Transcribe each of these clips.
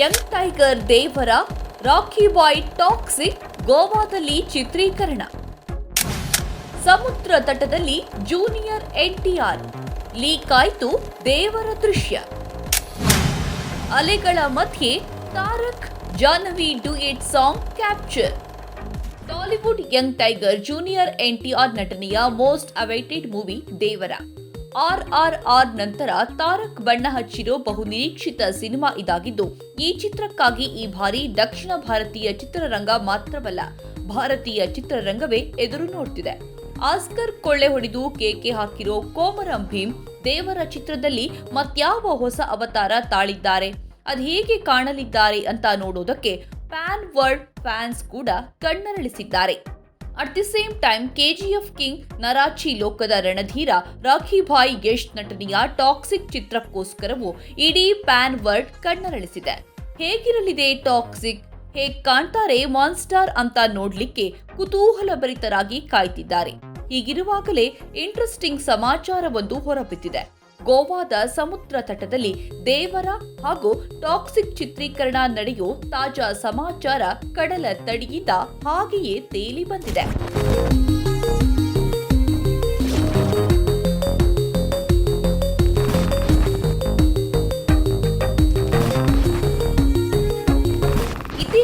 Young tiger Devara Rocky boy Toxic ಗೋವಾದಲ್ಲಿ ಚಿತ್ರೀಕರಣ ಸಮುದ್ರ ತಟದಲ್ಲಿ ಜೂನಿಯರ್ ಎನ್ಟಿಆರ್ ಲೀಕ್ ಆಯ್ತು ದೇವರ ದೃಶ್ಯ ಅಲೆಗಳ ಮಧ್ಯೆ Tarak Janhvi duet song capture Tollywood young tiger junior NTR ನಟನೆಯ most awaited movie Devara R R R ನಂತರ ತಾರಕ್ ಬಣ್ಣ ಹಚ್ಚಿರೋ ಬಹು ನಿರೀಕ್ಷಿತ ಸಿನಿಮಾ ಇದಾಗಿದ್ದು, ಈ ಚಿತ್ರಕ್ಕಾಗಿ ಈ ಬಾರಿ ದಕ್ಷಿಣ ಭಾರತೀಯ ಚಿತ್ರರಂಗ ಮಾತ್ರವಲ್ಲ, ಭಾರತೀಯ ಚಿತ್ರರಂಗವೇ ಎದುರು ನೋಡ್ತಿದೆ. ಆಸ್ಕರ್ ಕೊಳ್ಳೆ ಹೊಡೆದು ಕೇಕೆ ಹಾಕಿರೋ ಕೋಮರಂ ಭೀಮ್ ದೇವರ ಚಿತ್ರದಲ್ಲಿ ಮತ್ಯಾವ ಹೊಸ ಅವತಾರ ತಾಳಿದ್ದಾರೆ, ಅದು ಹೇಗೆ ಕಾಣಲಿದ್ದಾರೆ ಅಂತ ನೋಡೋದಕ್ಕೆ ಪ್ಯಾನ್ ವರ್ಲ್ಡ್ ಫ್ಯಾನ್ಸ್ ಕೂಡ ಕಣ್ಣರಳಿಸಿದ್ದಾರೆ. At the same time KGF king Narachi ಲೋಕದ ರಣಧೀರ ರಾಖಿಭಾಯ್ ಯಶ್ ನಟನೆಯ ಟಾಕ್ಸಿಕ್ ಚಿತ್ರಕ್ಕೋಸ್ಕರವೂ ಇಡೀ ಪ್ಯಾನ್ ವರ್ಲ್ಡ್ ಕಣ್ಣರಳಿಸಿದೆ. ಹೇಗಿರಲಿದೆ ಟಾಕ್ಸಿಕ್ ಹೇಗ್ ಕಾಣ್ತಾರೆ ಮಾನ್ಸ್ಟಾರ್ ಅಂತ ನೋಡ್ಲಿಕ್ಕೆ ಕುತೂಹಲಭರಿತರಾಗಿ ಕಾಯ್ತಿದ್ದಾರೆ. ಹೀಗಿರುವಾಗಲೇ ಇಂಟ್ರೆಸ್ಟಿಂಗ್ ಸಮಾಚಾರವೊಂದು ಹೊರಬಿದ್ದಿದೆ. ಗೋವಾದ ಸಮುದ್ರ ತಟದಲ್ಲಿ ದೇವರ ಹಾಗೂ ಟಾಕ್ಸಿಕ್ ಚಿತ್ರೀಕರಣ ನಡೆಯೋ ತಾಜಾ ಸಮಾಚಾರ ಕಡಲ ತಡಿಯಿಂದ ಹಾಗೆಯೇ ತೇಲಿ ಬಂದಿದೆ.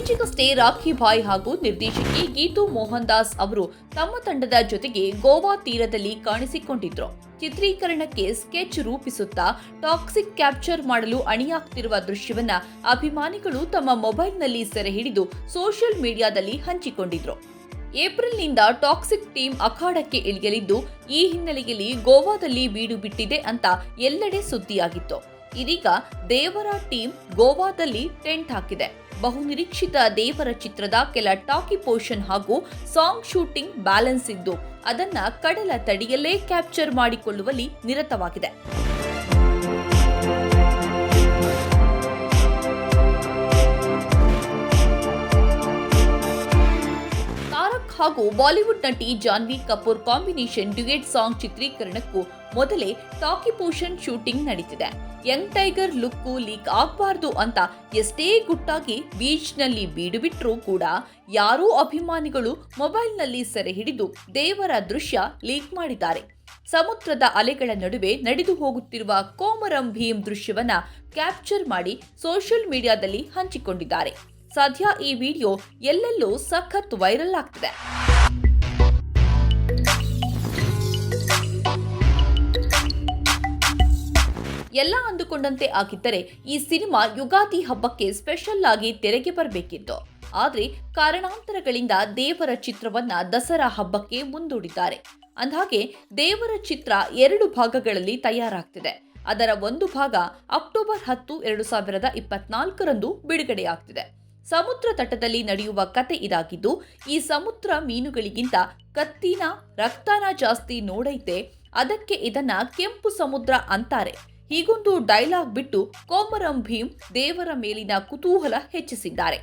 ಇತ್ತೀಚೆಗಷ್ಟೇ ರಾಖಿ ಭಾಯ್ ಹಾಗೂ ನಿರ್ದೇಶಕಿ ಗೀತು ಮೋಹನ್ ದಾಸ್ ಅವರು ತಮ್ಮ ತಂಡದ ಜೊತೆಗೆ ಗೋವಾ ತೀರದಲ್ಲಿ ಕಾಣಿಸಿಕೊಂಡಿದ್ರು. ಚಿತ್ರೀಕರಣಕ್ಕೆ ಸ್ಕೆಚ್ ರೂಪಿಸುತ್ತಾ ಟಾಕ್ಸಿಕ್ ಕ್ಯಾಪ್ಚರ್ ಮಾಡಲು ಅಣಿಯಾಗ್ತಿರುವ ದೃಶ್ಯವನ್ನ ಅಭಿಮಾನಿಗಳು ತಮ್ಮ ಮೊಬೈಲ್ನಲ್ಲಿ ಸೆರೆ ಹಿಡಿದು ಸೋಷಿಯಲ್ ಮೀಡಿಯಾದಲ್ಲಿ ಹಂಚಿಕೊಂಡಿದ್ರು. ಏಪ್ರಿಲ್ನಿಂದ ಟಾಕ್ಸಿಕ್ ಟೀಮ್ ಅಖಾಡಕ್ಕೆ ಇಳಿಯಲಿದ್ದು, ಈ ಹಿನ್ನೆಲೆಯಲ್ಲಿ ಗೋವಾದಲ್ಲಿ ಬೀಡು ಬಿಟ್ಟಿದೆ ಅಂತ ಎಲ್ಲೆಡೆ ಸುದ್ದಿಯಾಗಿತ್ತು. ಇದೀಗ ದೇವರ ಟೀಮ್ ಗೋವಾದಲ್ಲಿ ಟೆಂಟ್ ಹಾಕಿದೆ. ಬಹುನಿರೀಕ್ಷಿತ ದೇವರ ಚಿತ್ರದ ಕೆಲ ಟಾಕಿ ಪೋರ್ಷನ್ ಹಾಗೂ ಸಾಂಗ್ ಶೂಟಿಂಗ್ ಬ್ಯಾಲೆನ್ಸ್ ಇದ್ದು, ಅದನ್ನ ಕಡಲ ತಡಿಯಲ್ಲೇ ಕ್ಯಾಪ್ಚರ್ ಮಾಡಿಕೊಳ್ಳುವಲ್ಲಿ ನಿರತವಾಗಿದೆ. ಹಾಗೂ ಬಾಲಿವುಡ್ ನಟಿ Janhvi Kapoor combination duet song ಚಿತ್ರೀಕರಣಕ್ಕೂ ಮೊದಲೇ ಟಾಕಿ ಪೋಷನ್ ಶೂಟಿಂಗ್ ನಡೀತಿದೆ. ಯಂಗ್ ಟೈಗರ್ ಲುಕ್ಕು ಲೀಕ್ ಆಗಬಾರ್ದು ಅಂತ ಎಷ್ಟೇ ಗುಟ್ಟಾಗಿ ಬೀಚ್ನಲ್ಲಿ ಬೀಡು ಬಿಟ್ಟರೂ ಕೂಡ ಯಾರೂ ಅಭಿಮಾನಿಗಳು ಮೊಬೈಲ್ನಲ್ಲಿ ಸೆರೆ ಹಿಡಿದು ದೇವರ ದೃಶ್ಯ ಲೀಕ್ ಮಾಡಿದ್ದಾರೆ. ಸಮುದ್ರದ ಅಲೆಗಳ ನಡುವೆ ನಡೆದು ಹೋಗುತ್ತಿರುವ ಕೋಮರಂ ಭೀಮ್ ದೃಶ್ಯವನ್ನ ಕ್ಯಾಪ್ಚರ್ ಮಾಡಿ ಸೋಷಿಯಲ್ ಮೀಡಿಯಾದಲ್ಲಿ ಹಂಚಿಕೊಂಡಿದ್ದಾರೆ. ಸದ್ಯ ಈ ವಿಡಿಯೋ ಎಲ್ಲೆಲ್ಲೂ ಸಖತ್ ವೈರಲ್ ಆಗ್ತಿದೆ. ಎಲ್ಲ ಅಂದುಕೊಂಡಂತೆ ಆಗಿದ್ದರೆ ಈ ಸಿನಿಮಾ ಯುಗಾದಿ ಹಬ್ಬಕ್ಕೆ ಸ್ಪೆಷಲ್ ಆಗಿ ತೆರೆಗೆ ಬರಬೇಕಿತ್ತು. ಆದರೆ ಕಾರಣಾಂತರಗಳಿಂದ ದೇವರ ಚಿತ್ರವನ್ನ ದಸರಾ ಹಬ್ಬಕ್ಕೆ ಮುಂದೂಡಿದ್ದಾರೆ. ಅಂದಹಾಗೆ ದೇವರ ಚಿತ್ರ ಎರಡು ಭಾಗಗಳಲ್ಲಿ ತಯಾರಾಗ್ತಿದೆ. ಅದರ ಒಂದು ಭಾಗ ಅಕ್ಟೋಬರ್ ಹತ್ತು ಎರಡು ಸಾವಿರದ ಇಪ್ಪತ್ನಾಲ್ಕರಂದು ಬಿಡುಗಡೆಯಾಗ್ತಿದೆ. ಸಮುದ್ರ ತಟದಲ್ಲಿ ನಡೆಯುವ ಕತೆ ಇದಾಗಿದ್ದು, ಈ ಸಮುದ್ರ ಮೀನುಗಳಿಗಿಂತ ಕತ್ತಿನ ರಕ್ತನ ಜಾಸ್ತಿ ನೋಡೈತೆ, ಅದಕ್ಕೆ ಇದನ್ನ ಕೆಂಪು ಸಮುದ್ರ ಅಂತಾರೆ. ಹೀಗೊಂದು ಡೈಲಾಗ್ ಬಿಟ್ಟು ಕೋಮರಂ ಭೀಮ್ ದೇವರ ಮೇಲಿನ ಕುತೂಹಲ ಹೆಚ್ಚಿಸಿದ್ದಾರೆ.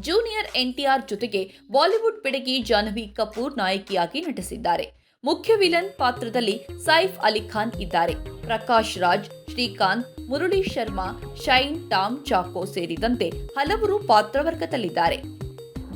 ಜೂನಿಯರ್ ಎನ್ಟಿಆರ್ ಜೊತೆಗೆ ಬಾಲಿವುಡ್ ಬೆಡಗಿ ಜಾಹ್ನವಿ ಕಪೂರ್ ನಾಯಕಿಯಾಗಿ ನಟಿಸಿದ್ದಾರೆ. ಮುಖ್ಯ ವಿಲನ್ ಪಾತ್ರದಲ್ಲಿ ಸೈಫ್ ಅಲಿ ಖಾನ್ ಇದ್ದಾರೆ. ಪ್ರಕಾಶ್ ರಾಜ್, ಶ್ರೀಕಾಂತ್ ಮುರಳಿ ಶರ್ಮಾ, ಶೈನ್ ಟಾಮ್ ಚಾಕೋ ಸೇರಿದಂತೆ ಹಲವರು ಪಾತ್ರವರ್ಗದಲ್ಲಿದ್ದಾರೆ.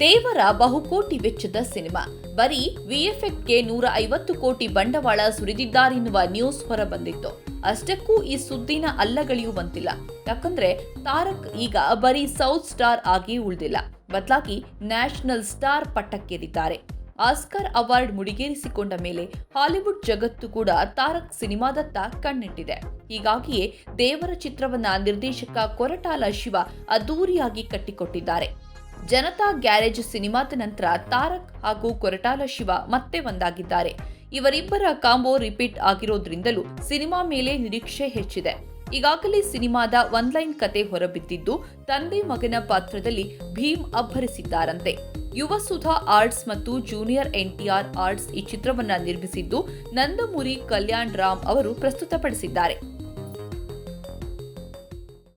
ದೇವರ ಬಹುಕೋಟಿ ವೆಚ್ಚದ ಸಿನಿಮಾ. ಬರೀ ವಿಎಫ್ಎಕ್ಗೆ ನೂರ ಐವತ್ತು ಕೋಟಿ ಬಂಡವಾಳ ಸುರಿದಿದ್ದಾರೆನ್ನುವ ನ್ಯೂಸ್ ಹೊರಬಂದಿತ್ತು. ಅಷ್ಟಕ್ಕೂ ಈ ಸುದ್ದಿನ ಅಲ್ಲಗಳೆಯುವಂತಿಲ್ಲ. ಯಾಕಂದ್ರೆ ತಾರಕ್ ಈಗ ಬರೀ ಸೌತ್ ಸ್ಟಾರ್ ಆಗಿ ಉಳಿದಿಲ್ಲ. ಬದಲಾಗಿ ನ್ಯಾಷನಲ್ ಸ್ಟಾರ್ ಪಟ್ಟಕ್ಕೇರಿದ್ದಾರೆ. ಆಸ್ಕರ್ ಅವಾರ್ಡ್ ಮುಡಿಗೇರಿಸಿಕೊಂಡ ಮೇಲೆ ಹಾಲಿವುಡ್ ಜಗತ್ತು ಕೂಡ ತಾರಕ್ ಸಿನಿಮಾದತ್ತ ಕಣ್ಣಿಟ್ಟಿದೆ. ಹೀಗಾಗಿಯೇ ದೇವರ ಚಿತ್ರವನ್ನ ನಿರ್ದೇಶಕ ಕೊರಟಾಲ ಶಿವ ಅದ್ದೂರಿಯಾಗಿ ಕಟ್ಟಿಕೊಟ್ಟಿದ್ದಾರೆ. ಜನತಾ ಗ್ಯಾರೇಜ್ ಸಿನಿಮಾದ ನಂತರ ತಾರಕ್ ಹಾಗೂ ಕೊರಟಾಲ ಶಿವ ಮತ್ತೆ ಒಂದಾಗಿದ್ದಾರೆ. ಇವರಿಬ್ಬರ ಕಾಂಬೋ ರಿಪೀಟ್ ಆಗಿರೋದ್ರಿಂದಲೂ ಸಿನಿಮಾ ಮೇಲೆ ನಿರೀಕ್ಷೆ ಹೆಚ್ಚಿದೆ. ಈಗಾಗಲೇ ಸಿನಿಮಾದ ಒನ್ಲೈನ್ ಕತೆ ಹೊರಬಿದ್ದಿದ್ದು ತಂದೆ ಮಗನ ಪಾತ್ರದಲ್ಲಿ ಭೀಮ್ ಅಬ್ಬರಿಸಿದ್ದಾರಂತೆ. ಯುವ ಸುಧಾ ಆರ್ಟ್ಸ್ ಮತ್ತು ಜೂನಿಯರ್ ಎನ್ಟಿಆರ್ ಆರ್ಟ್ಸ್ ಈ ಚಿತ್ರವನ್ನ ನಿರ್ಮಿಸಿದ್ದು ನಂದಮುರಿ ಕಲ್ಯಾಣ್ ರಾಮ್ ಅವರು ಪ್ರಸ್ತುತಪಡಿಸಿದ್ದಾರೆ.